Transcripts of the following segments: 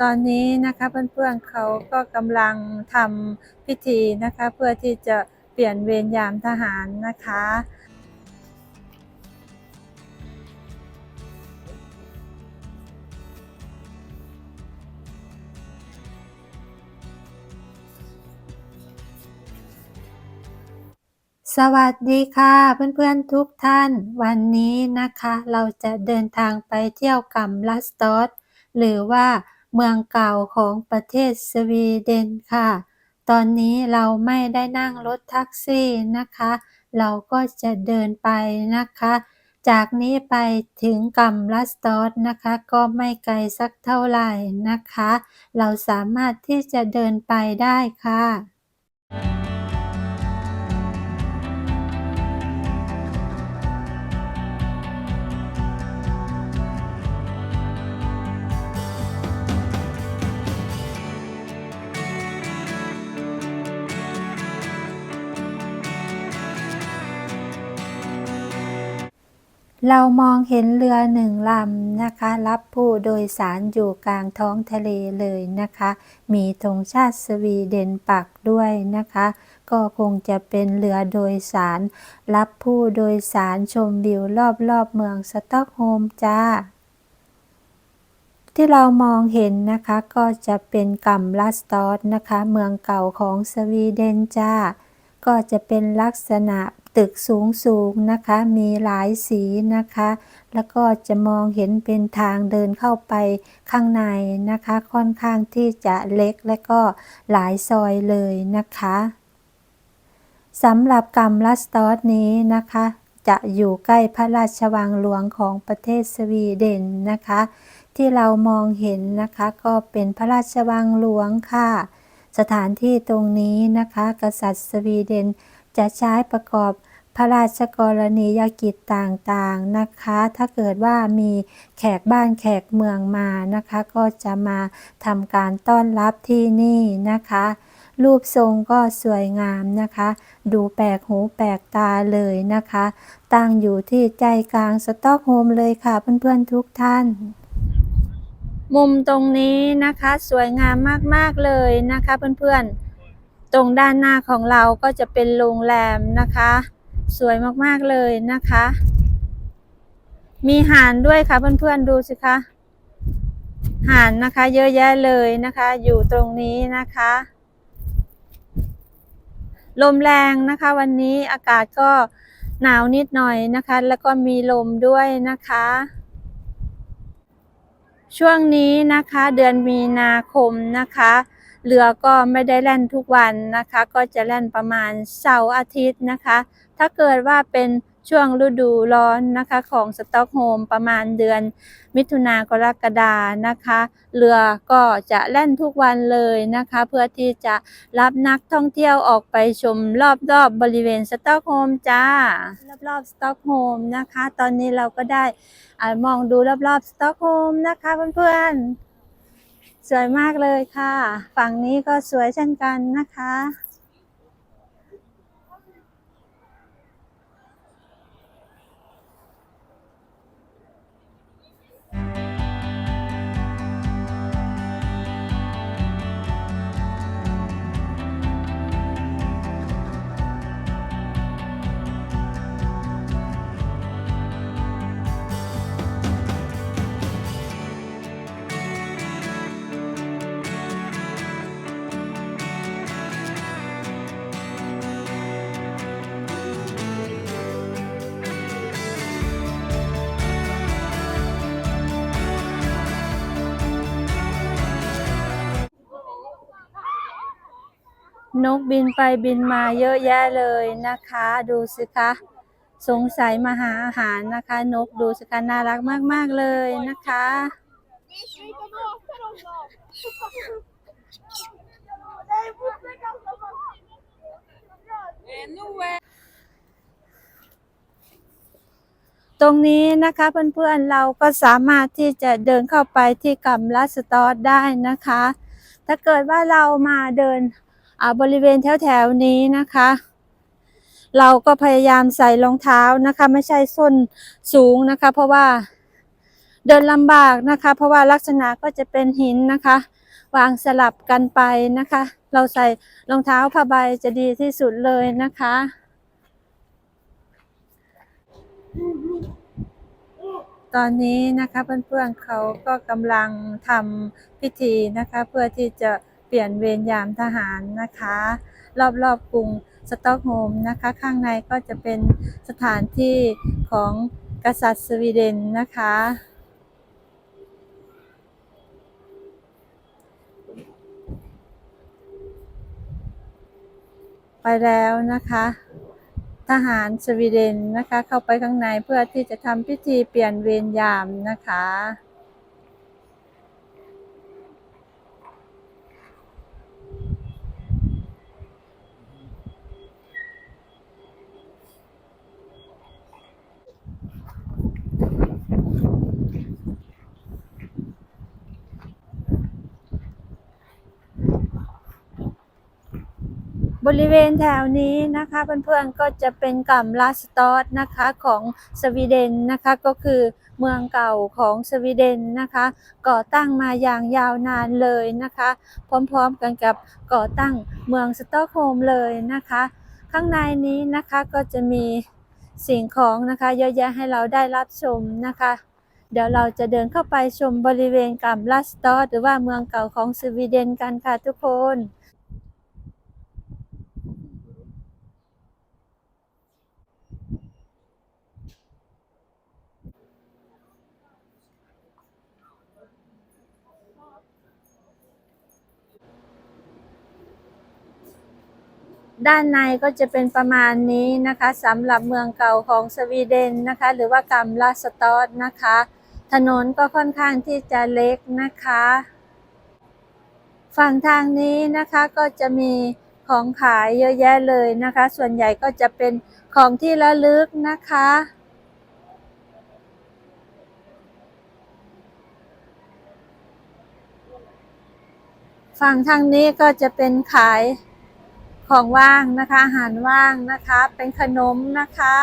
ตอนนี้นะคะเพื่อนๆเขาก็กำลังทำพิธีนะคะ เพื่อที่จะเปลี่ยนเวรยามทหารนะคะ สวัสดีค่ะเพื่อนๆทุกท่าน วันนี้นะคะเราจะเดินทางไปเที่ยวกัมลัสตอสหรือว่าเมืองเก่าของประเทศสวีเดนค่ะ ตอนนี้เราไม่ได้นั่งรถแท็กซี่นะคะ เราก็จะเดินไปนะคะ จากนี้ไปถึงกัมลัสตอสนะคะ ก็ไม่ไกลสักเท่าไหร่นะคะ เราสามารถที่จะเดินไปได้ค่ะ เรามองเห็นเรือหนึ่งลำนะคะ รับผู้โดยสารอยู่กลางท้องทะเลเลยนะคะ มีธงชาติสวีเดนปักด้วยนะคะ ก็คงจะเป็นเรือโดยสาร รับผู้โดยสารชมวิวรอบๆเมืองสต็อกโฮมจ้าที่เรามองเห็นนะคะก็จะเป็นกัมลัสตอสนะคะ เมืองเก่าของสวีเดนจ้า ก็จะเป็นลักษณะ ตึกสูงสูงนะคะ มีหลายสีนะคะ แล้วก็จะมองเห็นเป็นทางเดินเข้าไปข้างในนะคะ ค่อนข้างที่จะเล็กและก็หลายซอยเลยนะคะสำหรับกัมลัสตอสนี้นะคะ จะอยู่ใกล้พระราชวังหลวงของประเทศสวีเดนนะคะ ที่เรามองเห็นนะคะก็เป็นพระราชวังหลวงค่ะ สถานที่ตรงนี้นะคะ กษัตริย์สวีเดน จะใช้ประกอบพระราชกรณียกิจต่างๆนะคะ ถ้าเกิดว่ามีแขกบ้านแขกเมืองมานะคะ ก็จะมาทำการต้อนรับที่นี่นะคะ รูปทรงก็สวยงามนะคะ ดูแปลกหูแปลกตาเลยนะคะ ตั้งอยู่ที่ใจกลางสต็อกโฮล์มเลยค่ะเพื่อนๆทุกท่าน มุมตรงนี้นะคะสวยงามมากๆเลยนะคะเพื่อนๆ ตรงด้านหน้าของเราก็จะเป็นโรงแรมนะคะ สวยมากๆเลยนะคะ มีห่านด้วยค่ะเพื่อนๆดูสิคะห่านนะคะเยอะแยะเลยนะคะ อยู่ตรงนี้นะคะ ลมแรงนะคะ วันนี้อากาศก็หนาวนิดหน่อยนะคะ แล้วก็มีลมด้วยนะคะ ช่วงนี้นะคะ เดือนมีนาคมนะคะ เรือก็ไม่ได้แล่นทุกวันนะคะ ก็จะแล่นประมาณเสาร์อาทิตย์นะคะ ถ้าเกิดว่าเป็นช่วงฤดูร้อนนะคะของสต็อกโฮล์มประมาณเดือน มิถุนากรกฎานะคะ เรือก็จะแล่นทุกวันเลยนะคะ เพื่อที่จะรับนักท่องเที่ยวออกไปชมรอบๆบบริเวณสต็อกโฮล์มจ้ารอบๆสต็อกโฮล์มนะคะ ตอนนี้เราก็ได้อมองดูรอบๆสต็อกโฮล์มนะคะเพื่อนๆ สวยมากเลยค่ะ ฝั่งนี้ก็สวยเช่นกันนะคะ นกบินไปบินมาเยอะแยะเลยนะคะ ดูสิคะ สงสัยมาหาอาหารนะคะ นกดูสิคะน่ารักมาก ๆ เลยนะคะ ตรงนี้นะคะเพื่อนๆเราก็สามารถที่จะเดินเข้าไปที่กัมลัสตอสได้นะคะ ถ้าเกิดว่าเรามาเดิน บริเวณแถวๆนี้นะคะ เราก็พยายามใส่รองเท้านะคะ ไม่ใช่ส้นสูงนะคะ เพราะว่าเดินลำบากนะคะ เพราะว่าลักษณะก็จะเป็นหินนะคะ วางสลับกันไปนะคะ เราใส่รองเท้าผ้าใบจะดีที่สุดเลยนะคะตอนนี้นะคะเพื่อนๆเขาก็กำลังทำพิธีนะคะ เพื่อที่จะ ปลี่ยนเวรยามทหารนะคะ รอบๆกรุงสต็อกโฮมนะคะ ข้างในก็จะเป็นสถานที่ของกษัตริย์สวีเดนนะคะ ไปแล้วนะคะ ทหารสวีเดนนะคะ เข้าไปข้างในเพื่อที่จะทำพิธีเปลี่ยนเวรยามนะคะ บริเวณแถวนี้นะคะเพื่อนๆก็จะเป็นกัมลาสตอสนะคะของสวีเดนนะคะก็คือเมืองเก่าของสวีเดนนะคะก่อตั้งมาอย่างยาวนานเลยนะคะพร้อมๆกันกับก่อตั้งเมืองสตอกโฮมเลยนะคะข้างในนี้นะคะก็จะมีสิ่งของนะคะเยอะแยะให้เราได้รับชมนะคะ เดี๋ยวเราจะเดินเข้าไปชมบริเวณกัมลาสตอสหรือว่าเมืองเก่าของสวีเดนกันค่ะทุกคน ด้านในก็จะเป็นประมาณนี้นะคะสำหรับเมืองเก่าของสวีเดนนะคะ หรือว่ากัมลาสตอสนะคะ ถนนก็ค่อนข้างที่จะเล็กนะคะ ฝั่งทางนี้นะคะก็จะมีของขายเยอะแยะเลยนะคะ ส่วนใหญ่ก็จะเป็นของที่ระลึกนะคะฝั่งทางนี้ก็จะเป็นขาย ของว่างนะคะ อาหารว่างนะคะ เป็นขนมนะคะ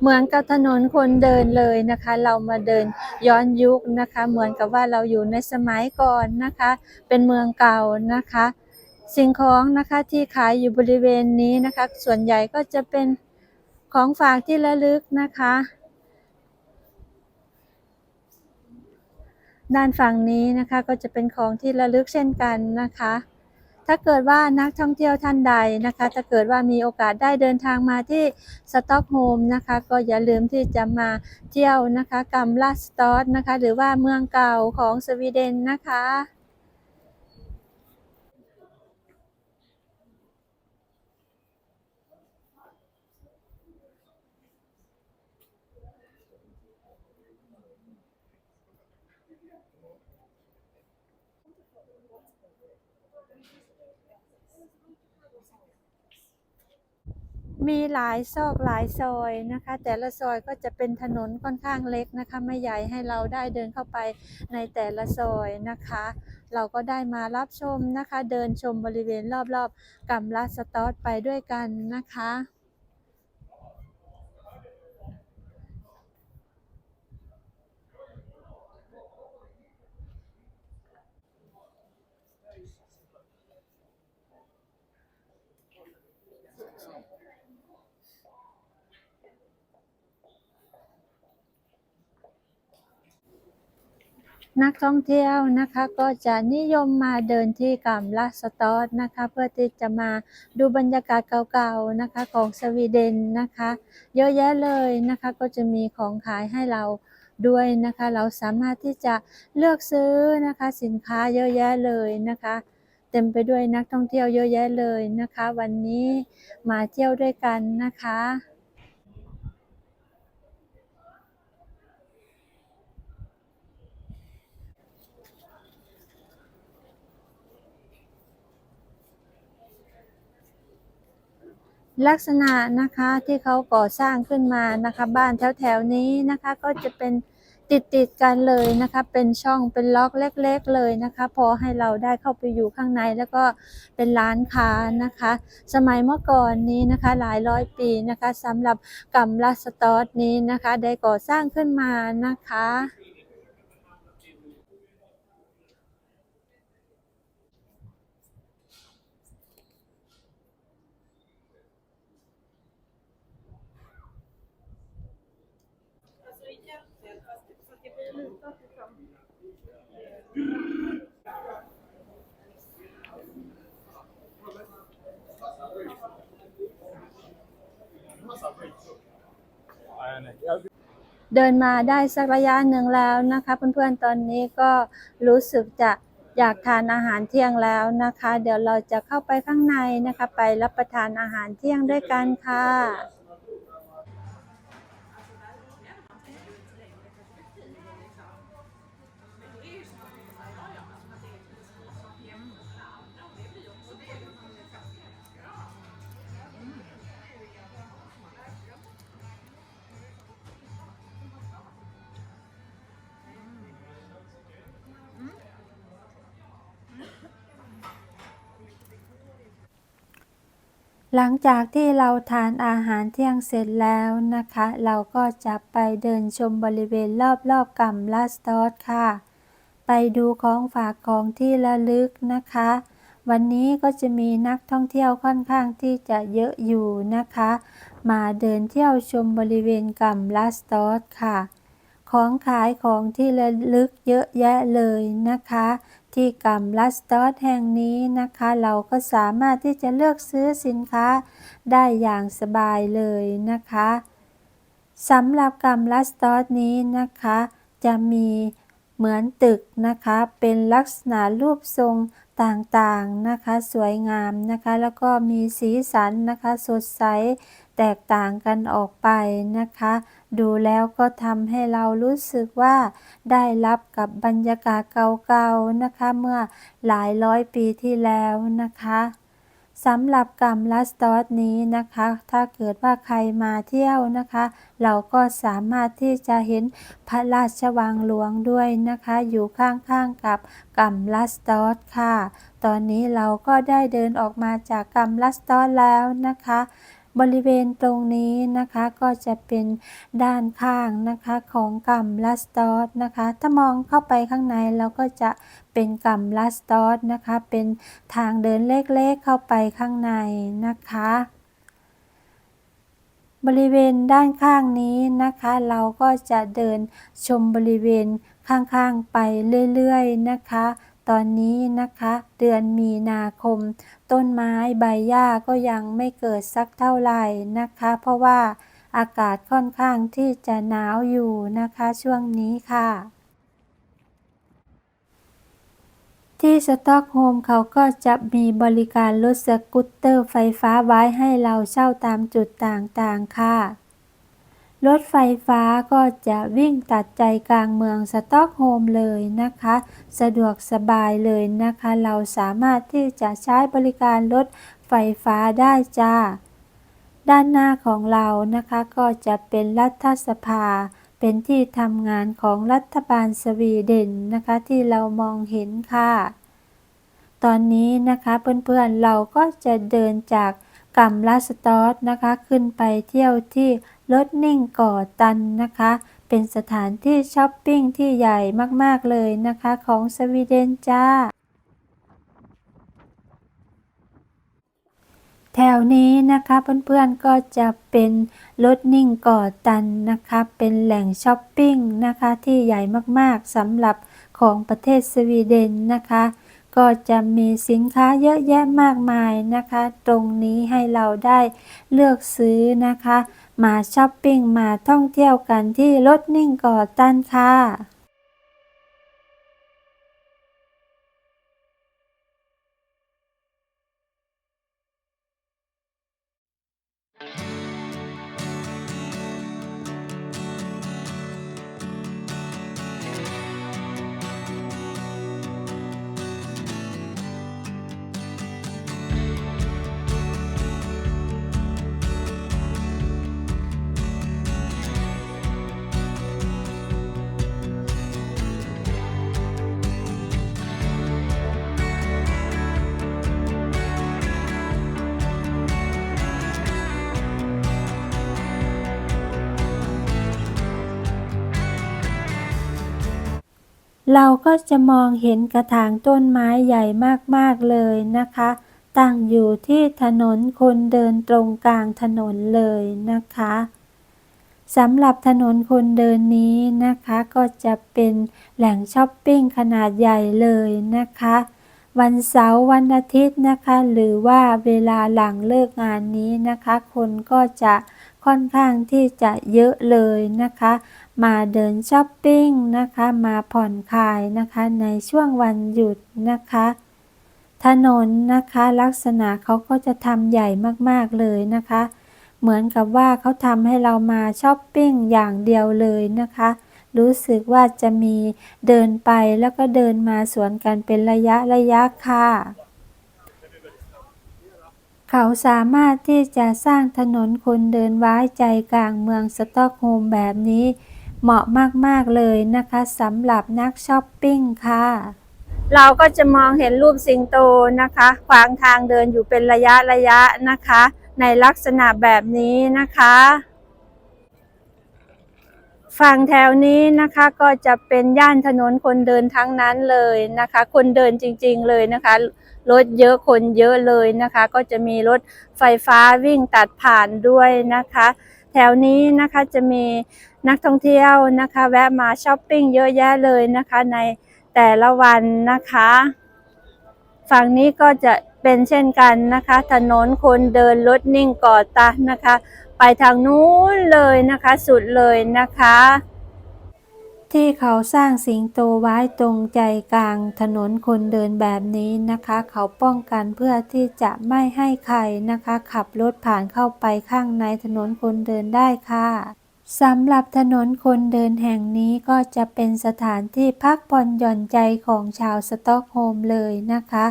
เหมือนกับถนนคนเดินเลยนะคะ เรามาเดิน ย้อนยุคนะคะ เหมือนกับว่าเราอยู่ในสมัยก่อนนะคะ เป็นเมืองเก่านะคะ สิ่งของนะคะที่ขายอยู่บริเวณนี้นะคะ ส่วนใหญ่ก็จะเป็นของฝากที่ระลึกนะคะ ด้านฝั่งนี้นะคะก็จะเป็นของที่ระลึกเช่นกันนะคะ ถ้าเกิดว่านักท่องเที่ยวท่านใดนะคะ ถ้าเกิดว่ามีโอกาสได้เดินทางมาที่สต็อกโฮล์มนะคะ ก็อย่าลืมที่จะมาเที่ยวนะคะกัมลาสตอสนะคะ หรือว่าเมืองเก่าของสวีเดนนะคะ มีหลายซอกหลายซอยนะคะ แต่ละซอยก็จะเป็นถนนค่อนข้างเล็กนะคะ ไม่ใหญ่ให้เราได้เดินเข้าไปในแต่ละซอยนะคะ เราก็ได้มารับชมนะคะ เดินชมบริเวณรอบๆกัมลัสตอสไปด้วยกันนะคะ นักท่องเที่ยวนะคะก็จะนิยมมาเดินที่กัมลาสตอสนะคะเพื่อที่จะมาดูบรรยากาศเก่าๆนะคะของสวีเดนนะคะ เยอะแยะเลยนะคะก็จะมีของขายให้เราด้วยนะคะ เราสามารถที่จะเลือกซื้อนะคะสินค้าเยอะแยะเลยนะคะ เต็มไปด้วยนักท่องเที่ยวเยอะแยะเลยนะคะ วันนี้มาเที่ยวด้วยกันนะคะ ลักษณะนะคะที่เขาก่อสร้างขึ้นมานะคะ บ้านแถวๆนี้นะคะก็จะเป็นติดติดๆกันเลยนะคะ เป็นช่องเป็นล็อกเล็ก ๆ เลยนะคะ พอให้เราได้เข้าไปอยู่ข้างในแล้วก็เป็นร้านค้านะคะ สมัยเมื่อก่อนนี้นะคะหลายร้อยปีนะคะสำหรับกัมลัสตอสนี้นะคะ ได้ก่อสร้างขึ้นมานะคะ เดินมาได้สักระยะหนึ่งแล้วนะคะเพื่อนๆตอนนี้ก็รู้สึกจะอยากทานอาหารเที่ยงแล้วนะคะ เดี๋ยวเราจะเข้าไปข้างในนะคะ ไปรับประทานอาหารเที่ยงด้วยกันค่ะ หลังจากที่เราทานอาหารเที่ยงเสร็จแล้วนะคะ เราก็จะไปเดินชมบริเวณรอบๆกัมลาสตอสค่ะ ไปดูของฝากของที่ระลึกนะคะ วันนี้ก็จะมีนักท่องเที่ยวค่อนข้างที่จะเยอะอยู่นะคะ มาเดินเที่ยวชมบริเวณกัมลาสตอสค่ะ ของขายของที่ระลึกเยอะแยะเลยนะคะ ที่กัมลัสตอสแห่งนี้นะคะ เราก็สามารถที่จะเลือกซื้อสินค้าได้อย่างสบายเลยนะคะสำหรับกัมลัสตอสนี้นะคะ จะมีเหมือนตึกนะคะ เป็นลักษณะรูปทรงต่างๆนะคะ สวยงามนะคะ แล้วก็มีสีสันนะคะ สดใส แตกต่างกันออกไปนะคะ ดูแล้วก็ทำให้เรารู้สึกว่า ได้รับกับบรรยากาศเก่าๆนะคะ เมื่อหลายร้อยปีที่แล้วนะคะสำหรับกัมลัสตอสนี้นะคะ ถ้าเกิดว่าใครมาเที่ยวนะคะ เราก็สามารถที่จะเห็นพระราชวังหลวงด้วยนะคะ อยู่ข้างๆกับกัมลัสตอสค่ะ ตอนนี้เราก็ได้เดินออกมาจากกัมลัสตอสแล้วนะคะ บริเวณตรงนี้นะคะก็จะเป็นด้านข้างนะคะของกัมลัสตอสนะคะ ถ้ามองเข้าไปข้างในเราก็จะเป็นกัมลัสตอสนะคะ เป็นทางเดินเล็กๆเข้าไปข้างในนะคะบริเวณด้านข้างนี้นะคะ เราก็จะเดินชมบริเวณข้างๆไปเรื่อยๆนะคะ ตอนนี้นะคะ เดือนมีนาคม ต้นไม้ใบหญ้าก็ยังไม่เกิดสักเท่าไหร่นะคะ เพราะว่าอากาศค่อนข้างที่จะหนาวอยู่นะคะช่วงนี้ค่ะ ที่สต็อกโฮมเขาก็จะมีบริการรถสกูตเตอร์ไฟฟ้าไว้ให้เราเช่าตามจุดต่างๆค่ะ รถไฟฟ้าก็จะวิ่งตัดใจกลางเมืองสต็อกโฮล์มเลยนะคะ สะดวกสบายเลยนะคะ เราสามารถที่จะใช้บริการรถไฟฟ้าได้จ้า ด้านหน้าของเรานะคะก็จะเป็นรัฐสภา เป็นที่ทำงานของรัฐบาลสวีเดนนะคะที่เรามองเห็นค่ะ ตอนนี้นะคะเพื่อนๆเราก็จะเดินจากกัมลาสตอสนะคะขึ้นไปเที่ยวที่ รถนิ่งก่อตันนะคะ เป็นสถานที่ช้อปปิ้งที่ใหญ่มากๆเลยนะคะของสวีเดนจ้า แถวนี้นะคะเพื่อนๆก็จะเป็นรถนิ่งก่อตันนะคะ เป็นแหล่งช้อปปิ้งนะคะที่ใหญ่มากๆสำหรับของประเทศสวีเดนนะคะก็จะมีสินค้าเยอะแยะมากมายนะคะ ตรงนี้ให้เราได้เลือกซื้อนะคะ มาช้อปปิ้งมาท่องเที่ยวกันที่รถนิ่งก่อตันค่ะ เราก็จะมองเห็นกระถางต้นไม้ใหญ่มากๆเลยนะคะ ตั้งอยู่ที่ถนนคนเดินตรงกลางถนนเลยนะคะสำหรับถนนคนเดินนี้นะคะ ก็จะเป็นแหล่งช้อปปิ้งขนาดใหญ่เลยนะคะ วันเสาร์วันอาทิตย์นะคะ หรือว่าเวลาหลังเลิกงานนี้นะคะ คนก็จะค่อนข้างที่จะเยอะเลยนะคะ มาเดินช้อปปิ้งนะคะ มาผ่อนคลายนะคะในช่วงวันหยุดนะคะ ถนนนะคะลักษณะเขาก็จะทำใหญ่มากๆเลยนะคะ เหมือนกับว่าเขาทำให้เรามาช้อปปิ้งอย่างเดียวเลยนะคะ รู้สึกว่าจะมีเดินไปแล้วก็เดินมาสวนกันเป็นระยะระยะค่ะเขาสามารถที่จะสร้างถนนคนเดินไว้ใจกลางเมืองสต็อกโฮล์มแบบนี้ เหมาะมาก ๆ เลยนะคะสำหรับนักช้อปปิ้งค่ะ เราก็จะมองเห็นรูปสิงโตนะคะขวางทางเดินอยู่เป็นระยะระยะนะคะ ในลักษณะแบบนี้นะคะฝั่งแถวนี้นะคะก็จะเป็นย่านถนนคนเดินทั้งนั้นเลยนะคะ คนเดินจริงๆเลยนะคะ รถเยอะคนเยอะเลยนะคะ ก็จะมีรถไฟฟ้าวิ่งตัดผ่านด้วยนะคะ แถวนี้นะคะจะมี นักท่องเที่ยวนะคะ แวะมาช้อปปิ้งเยอะแยะเลยนะคะในแต่ละวันนะคะ ฝั่งนี้ก็จะเป็นเช่นกันนะคะ ถนนคนเดินรถนิ่งก่อตานะคะ ไปทางนู้นเลยนะคะ สุดเลยนะคะ ที่เขาสร้างสิงโตไว้ตรงใจกลางถนนคนเดินแบบนี้นะคะ เขาป้องกันเพื่อที่จะไม่ให้ใครนะคะ ขับรถผ่านเข้าไปข้างในถนนคนเดินได้ค่ะ สำหรับถนนคนเดินแห่งนี้ก็จะเป็นสถานที่พักผ่อนหย่อนใจของชาวสต็อกโฮล์มเลยนะคะ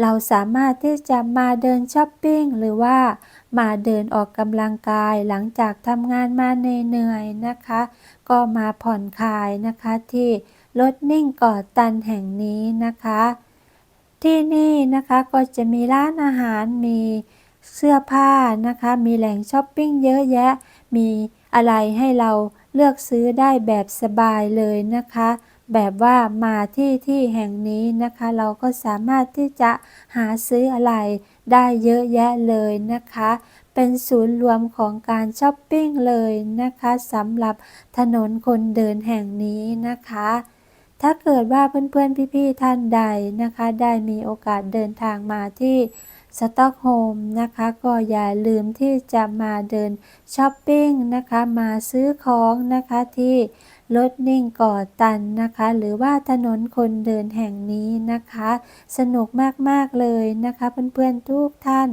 เราสามารถที่จะมาเดินช้อปปิ้งหรือว่ามาเดินออกกำลังกายหลังจากทำงานมาเหนื่อยๆนะคะ ก็มาผ่อนคลายนะคะที่รถนิ่งก่อตันแห่งนี้นะคะ ที่นี่นะคะก็จะมีร้านอาหารมีเสื้อผ้านะคะ มีแหล่งช้อปปิ้งเยอะแยะมี อะไรให้เราเลือกซื้อได้แบบสบายเลยนะคะ แบบว่ามาที่ที่แห่งนี้นะคะ เราก็สามารถที่จะหาซื้ออะไรได้เยอะแยะเลยนะคะ เป็นศูนย์รวมของการช้อปปิ้งเลยนะคะสำหรับถนนคนเดินแห่งนี้นะคะถ้าเกิดว่าเพื่อนๆ พี่ๆ ท่านใดนะคะ ได้มีโอกาสเดินทางมาที่ สต็อกโฮมนะคะ ก็อย่าลืมที่จะมาเดินช้อปปิ้งนะคะ มาซื้อของนะคะที่รถนิ่งก่อตันนะคะ หรือว่าถนนคนเดินแห่งนี้นะคะ สนุกมาก ๆ เลยนะคะ เพื่อน ๆ ทุกท่าน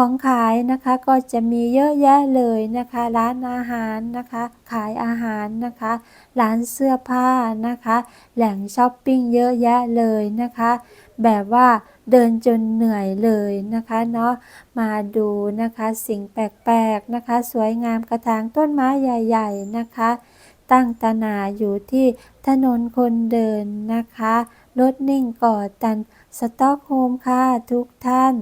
ของขายนะคะก็จะมีเยอะแยะเลยนะคะ ร้านอาหารนะคะ ขายอาหารนะคะ ร้านเสื้อผ้านะคะ แหล่งช้อปปิ้งเยอะแยะเลยนะคะ แบบว่าเดินจนเหนื่อยเลยนะคะเนาะมาดูนะคะสิ่งแปลกๆนะคะ สวยงามกระถางต้นไม้ใหญ่ ๆนะคะ ตั้งตาหนาอยู่ที่ถนนคนเดินนะคะรถนิ่งก่อตันสต็อกโฮมค่ะทุกท่าน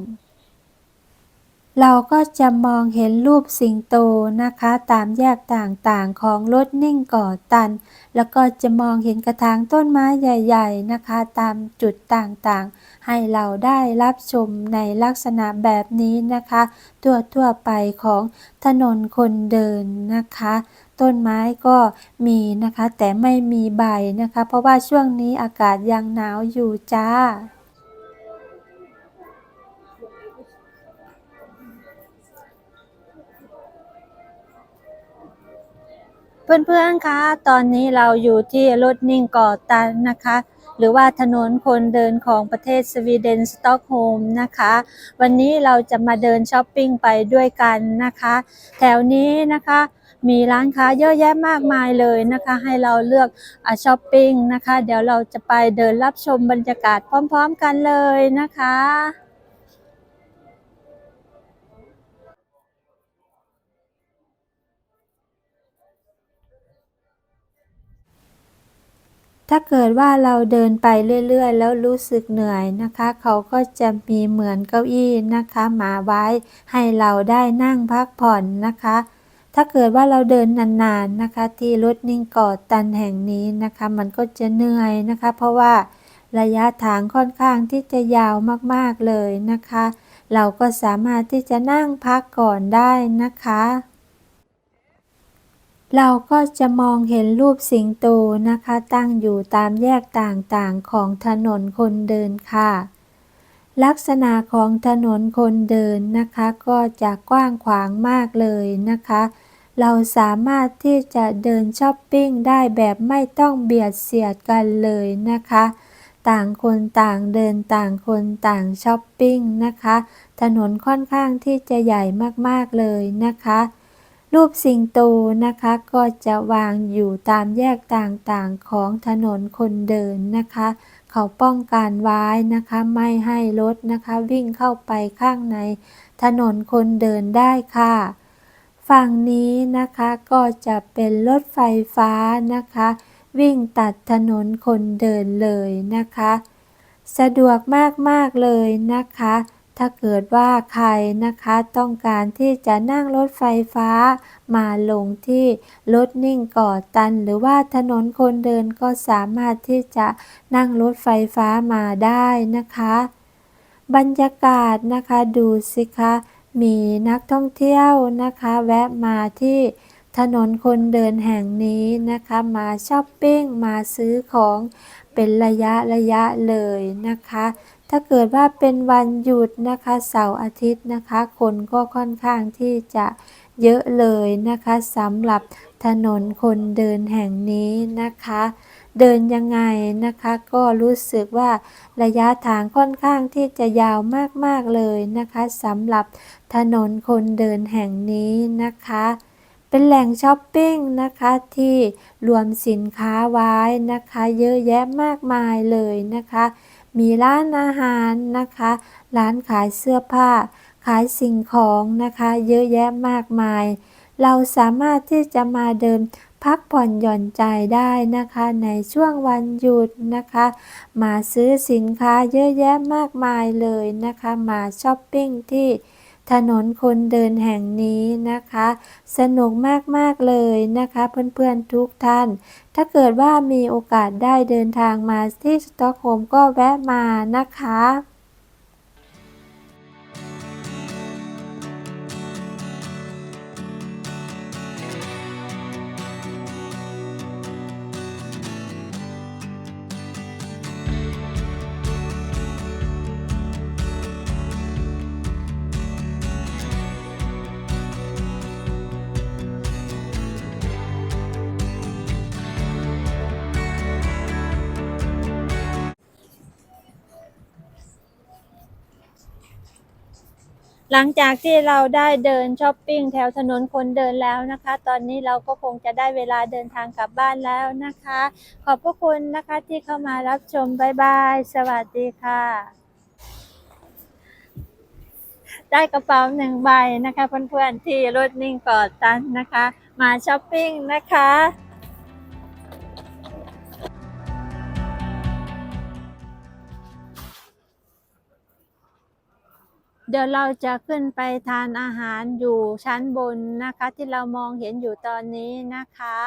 เราก็จะมองเห็นรูปสิงโตนะคะ ตามแยกต่างๆของรถนิ่งก่อตัน แล้วก็จะมองเห็นกระถางต้นไม้ใหญ่ ๆนะคะ ตามจุดต่างๆ ให้เราได้รับชมในลักษณะแบบนี้นะคะตัวทั่วๆไปของถนนคนเดินนะคะต้นไม้ก็มีนะคะ แต่ไม่มีใบนะคะ เพราะว่าช่วงนี้อากาศยังหนาวอยู่จ้า เพื่อนๆคะ ตอนนี้เราอยู่ที่รถนิ่งก่อตันนะคะ หรือว่าถนนคนเดินของประเทศสวีเดนสต็อกโฮล์มนะคะ วันนี้เราจะมาเดินช้อปปิ้งไปด้วยกันนะคะ แถวนี้นะคะมีร้านค้าเยอะแยะมากมายเลยนะคะ ให้เราเลือกอะช้อปปิ้งนะคะ เดี๋ยวเราจะไปเดินรับชมบรรยากาศพร้อม ๆ กันเลยนะคะ ถ้าเกิดว่าเราเดินไปเรื่อยๆ แล้วรู้สึกเหนื่อยนะคะ เขาก็จะมีเหมือนเก้าอี้นะคะมาไว้ให้เราได้นั่งพักผ่อนนะคะ ถ้าเกิดว่าเราเดินนานๆนะคะ ที่รถนิ่งกาะตันแห่งนี้นะคะ มันก็จะเหนื่อยนะคะ เพราะว่าระยะทางค่อนข้างที่จะยาวมากๆเลยนะคะ เราก็สามารถที่จะนั่งพักก่อนได้นะคะ เราก็จะมองเห็นรูปสิงโตนะคะ ตั้งอยู่ตามแยกต่างๆของถนนคนเดินค่ะ ลักษณะของถนนคนเดินนะคะ ก็จะกว้างขวางมากเลยนะคะ เราสามารถที่จะเดินช้อปปิ้งได้แบบไม่ต้องเบียดเสียดกันเลยนะคะ ต่างคนต่างเดินต่างคนต่างช้อปปิ้งนะคะ ถนนค่อนข้างที่จะใหญ่มากๆเลยนะคะ รูปสิงโตนะคะก็จะวางอยู่ตามแยกต่างๆของถนนคนเดินนะคะ เขาป้องกันไว้นะคะไม่ให้รถนะคะวิ่งเข้าไปข้างในถนนคนเดินได้ค่ะ ฝั่งนี้นะคะก็จะเป็นรถไฟฟ้านะคะ วิ่งตัดถนนคนเดินเลยนะคะ สะดวกมากๆเลยนะคะ ถ้าเกิดว่าใครนะคะต้องการที่จะนั่งรถไฟฟ้า มาลงที่รถนิ่งก่อตัน หรือว่าถนนคนเดินก็สามารถที่จะนั่งรถไฟฟ้ามาได้นะคะ บรรยากาศนะคะดูสิคะมีนักท่องเที่ยวนะคะแวะมาที่ถนนคนเดินแห่งนี้นะคะมาช้อปปิ้งมาซื้อของเป็นระยะระยะเลยนะคะ ถ้าเกิดว่าเป็นวันหยุดนะคะเสาร์อาทิตย์นะคะ คนก็ค่อนข้างที่จะเยอะเลยนะคะสำหรับถนนคนเดินแห่งนี้นะคะ เดินยังไงนะคะ ก็รู้สึกว่าระยะทางค่อนข้างที่จะยาวมากๆเลยนะคะสำหรับถนนคนเดินแห่งนี้นะคะ เป็นแหล่งช้อปปิ้งนะคะที่รวมสินค้าไว้นะคะ เยอะแยะมากมายเลยนะคะ มีร้านอาหารนะคะ ร้านขายเสื้อผ้า ขายสิ่งของนะคะ เยอะแยะมากมาย เราสามารถที่จะมาเดินพักผ่อนหย่อนใจได้นะคะ ในช่วงวันหยุดนะคะ มาซื้อสินค้าเยอะแยะมากมายเลยนะคะ มาช้อปปิ้งที่ ถนนคนเดินแห่งนี้นะคะ สนุกมากๆเลยนะคะ เพื่อนๆทุกท่าน ถ้าเกิดว่ามีโอกาสได้เดินทางมาที่สต็อกโฮล์มก็แวะมานะคะ หลังจากที่เราได้เดินช้อปปิ้งแถวถนนคนเดินแล้วนะคะ ตอนนี้เราก็คงจะได้เวลาเดินทางกลับบ้านแล้วนะคะ ขอบพระคุณนะคะที่เข้ามารับชมบ๊ายบาย สวัสดีค่ะ ได้กระเป๋าหนึ่งใบนะคะเพื่อนๆที่รถนิ่งกอดตันนะคะ มาช้อปปิ้งนะคะ เดี๋ยวเราจะขึ้นไปทานอาหารอยู่ชั้นบนนะคะ ที่เรามองเห็นอยู่ตอนนี้นะคะ